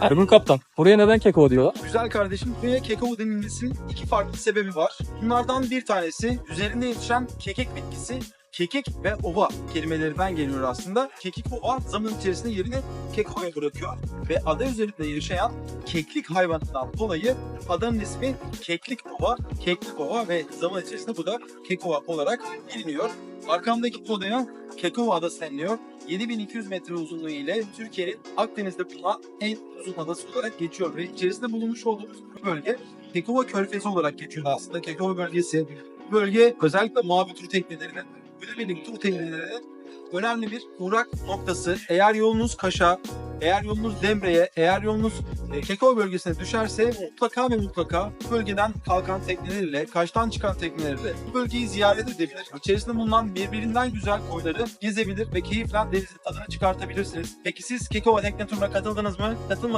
Ergun Kaptan, buraya neden Kekova diyorlar? Güzel kardeşim, buraya kekova denilmesinin iki farklı sebebi var. Bunlardan bir tanesi üzerinde yetişen kekik bitkisi kekik ve ova kelimelerinden geliyor aslında. Kekik ve ova zaman içerisinde yerini kekovaya bırakıyor. Ve ada üzerinde yaşayan keklik hayvanından dolayı adanın ismi Keklik Ova, Keklik Ova ve zaman içerisinde bu da Kekova olarak biliniyor. Arkamdaki odaya Kekova Adası deniliyor. 7200 metre uzunluğu ile Türkiye'nin Akdeniz'de bulunan en uzun adası olarak geçiyor ve içerisinde bulunmuş olduğumuz bölge Kekova Körfezi olarak geçiyor aslında. Kekova bölgesi bölge özellikle mavi tur teknelerinin, günübirlik tur teknelerinin önemli bir uğrak noktası. Eğer yolunuz Kaş'a, eğer yolunuz Demre'ye, eğer yolunuz e, Kekova bölgesine düşerse mutlaka ve mutlaka bu bölgeden kalkan teknelerle, Kaş'tan çıkan teknelerle bu bölgeyi ziyaret edebilir. İçerisinde bulunan birbirinden güzel koyları gezebilir ve keyifle denizin tadını çıkartabilirsiniz. Peki siz Kekova tekne turuna katıldınız mı? Katılmadınız